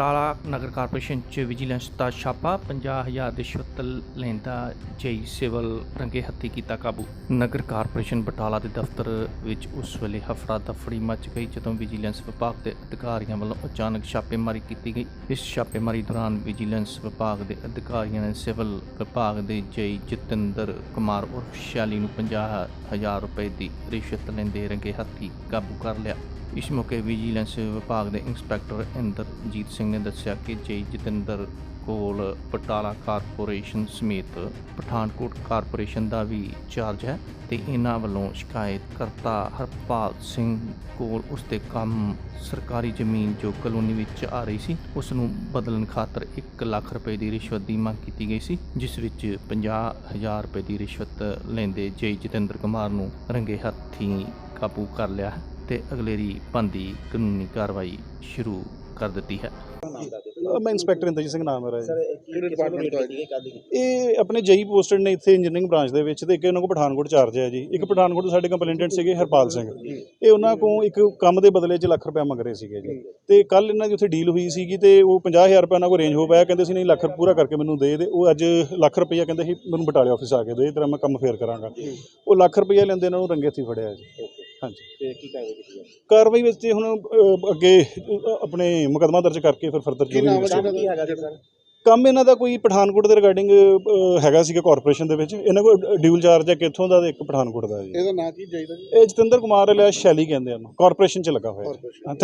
ਬਟਾਲਾ ਨਗਰ ਕਾਰਪੋਰੇਸ਼ਨ ਚ ਵਿਜੀਲੈਂਸ ਦਾ ਛਾਪਾ 50000 ਰਿਸ਼ਵਤ ਲੈਂਦਾ ਜਈ ਸਿਵਲ ਰੰਗੇ ਹੱਥੀ ਕੀਤਾ ਕਾਬੂ। ਨਗਰ ਕਾਰਪੋਰੇਸ਼ਨ ਬਟਾਲਾ ਦੇ ਦਫ਼ਤਰ ਵਿੱਚ ਉਸ ਵੇਲੇ ਹਫੜਾ ਦਫੜੀ ਮਚ ਗਈ ਜਦੋਂ ਵਿਜੀਲੈਂਸ ਵਿਭਾਗ ਦੇ ਅਧਿਕਾਰੀਆਂ ਵੱਲੋਂ ਅਚਾਨਕ ਛਾਪੇਮਾਰੀ ਕੀਤੀ ਗਈ। ਇਸ ਛਾਪੇਮਾਰੀ ਦੌਰਾਨ ਵਿਜੀਲੈਂਸ ਵਿਭਾਗ ਦੇ ਅਧਿਕਾਰੀਆਂ ਨੇ ਸਿਵਲ ਵਿਭਾਗ ਦੇ ਜਈ ਜਤਿੰਦਰ ਕੁਮਾਰ ਉਰਫ ਸ਼ੈਲੀ ਨੂੰ 50000 ਰੁਪਏ ਦੀ ਰਿਸ਼ਵਤ ਲੈਂਦੇ ਰੰਗੇ ਹੱਥੀ ਕਾਬੂ ਕਰ ਲਿਆ। ਇਸ ਮੌਕੇ ਵਿਜੀਲੈਂਸ ਵਿਭਾਗ ਦੇ ਇੰਸਪੈਕਟਰ ਇੰਦਰਜੀਤ ਸਿੰਘ ਨੇ ਦੱਸਿਆ ਕਿ ਜੇ ਜਤਿੰਦਰ ਕੋਲ ਬਟਾਲਾ ਕਾਰਪੋਰੇਸ਼ਨ ਸਮੇਤ ਪਠਾਨਕੋਟ ਕਾਰਪੋਰੇਸ਼ਨ ਦਾ ਵੀ ਚਾਰਜ ਹੈ ਤੇ ਇਹਨਾਂ ਵੱਲੋਂ ਸ਼ਿਕਾਇਤਕਰਤਾ ਹਰਪਾਲ ਸਿੰਘ ਕੋਲ ਉਸਦੇ ਕੰਮ ਸਰਕਾਰੀ ਜ਼ਮੀਨ ਜੋ ਕਲੋਨੀ ਵਿੱਚ ਆ ਰਹੀ ਸੀ, ਉਸ ਨੂੰ ਬਦਲਣ ਖਾਤਰ 1 ਲੱਖ ਰੁਪਏ ਦੀ ਰਿਸ਼ਵਤ ਦੀ ਮੰਗ ਕੀਤੀ ਗਈ ਸੀ, ਜਿਸ ਵਿੱਚ 50000 ਰੁਪਏ ਦੀ ਰਿਸ਼ਵਤ ਲੈਂਦੇ ਜੈ ਜਤਿੰਦਰ ਕੁਮਾਰ ਨੂੰ ਰੰਗੇ ਹੱਥੀਂ ਕਾਬੂ ਕਰ ਲਿਆ ਹੈ। ਤੇ ਅਗਲੇਰੀ ਬੰਦੀ ਕਾਨੂੰਨੀ ਕਾਰਵਾਈ ਸ਼ੁਰੂ ਕਰ ਦਿੱਤੀ ਹੈ। ਮੈਂ ਇੰਸਪੈਕਟਰ ਇੰਦਰਜੀਤ ਸਿੰਘ ਨਾਮ ਕਿਹੜੇ ਡਿਪਾਰਟਮੈਂਟ ਤੋਂ ਆਏ ਇਹ ਆਪਣੇ ਜਈ ਪੋਸਟਡ ਨੇ ਇੱਥੇ ਇੰਜੀਨੀਅਰਿੰਗ ਬ੍ਰਾਂਚ ਦੇ ਵਿੱਚ ਤੇ ਇੱਕ ਉਹਨਾਂ ਕੋਲ ਪਠਾਨਕੋਟ ਚਾਰਜ ਹੈ ਜੀ। ਇੱਕ ਪਠਾਨਕੋਟ ਤੋਂ ਸਾਡੇ ਕੰਪਲੇਂਟੈਂਟ ਸੀਗੇ ਹਰਪਾਲ ਸਿੰਘ। ਇਹ ਉਹਨਾਂ ਕੋਲ ਇੱਕ ਕੰਮ ਦੇ ਬਦਲੇ 'ਚ ਲੱਖ ਰੁਪਏ ਮੰਗ ਰਹੇ ਸੀਗੇ ਜੀ। ਤੇ ਕੱਲ ਇਹਨਾਂ ਦੀ ਉੱਥੇ ਡੀਲ ਹੋਈ ਸੀਗੀ ਤੇ ਉਹ 50000 ਰੁਪਏ ਉਹਨਾਂ ਕੋਲ ਰੇਂਜ ਹੋ ਪਾਇਆ। ਕਹਿੰਦੇ ਸੀ ਨਹੀਂ ਲੱਖ ਪੂਰਾ ਕਰਕੇ ਮੈਨੂੰ ਦੇ ਦੇ। ਉਹ ਅੱਜ ਲੱਖ ਰੁਪਈਆ ਕਹਿੰਦੇ ਸੀ ਮੈਨੂੰ ਬਟਾਲੇ ਆਫਿਸ ਆ ਕੇ ਦੇ। ਤੇਰਾ ਮੈਂ ਕੰਮ ਫੇਰ ਕਰਾਂਗਾ। ਉਹ ਲੱਖ ਰੁਪਈਆ ਲੈਂਦੇ ਇਹਨਾਂ ਨੂੰ ਰੰਗੇ ਹੱਥੀਂ ਫੜਿਆ ਜੀ। ਹਾਂਜੀ। ਤੇ ਕੀ ਕਾਰਵਾਈ ਕੀਤੀ ਹੈ ਕਾਰਵਾਈ ਵਿੱਚ ਹੁਣ ਅ, ਅੱਗੇ ਅ, ਆਪਣੇ ਮੁਕਦਮਾ ਦਰਜ ਕਰਕੇ ਫਿਰ ਫਰਦਰ ਕੀ ਨਾਮ ਜੋ ਕੀ ਹੈਗਾ ਜੀ ਸਰ? ਕੰਮ ਇਹਨਾਂ ਦਾ ਕੋਈ ਪਠਾਨਕੋਟ ਦੇ ਰਿਗਾਰਡਿੰਗ ਹੈਗਾ ਸੀਗਾ ਕਾਰਪੋਰੇਸ਼ਨ ਦੇ ਵਿੱਚ। ਇਹਨਾਂ ਕੋਲ ਡਿਊਲ ਚਾਰਜ ਹੈ ਕਿੱਥੋਂ ਦਾ ਤੇ ਇੱਕ ਪਠਾਨਕੋਟ ਦਾ ਜੀ। ਇਹਦਾ ਨਾਂ ਕੀ ਚਾਹੀਦਾ ਜੀ? ਇਹ ਜਤਿੰਦਰ ਕੁਮਾਰ ਲਿਆ ਸ਼ੈਲੀ ਕਹਿੰਦੇ ਆ ਕਾਰਪੋਰੇਸ਼ਨ ਚ ਲੱਗਾ ਹੋਇਆ Corporation। ਹਾਂ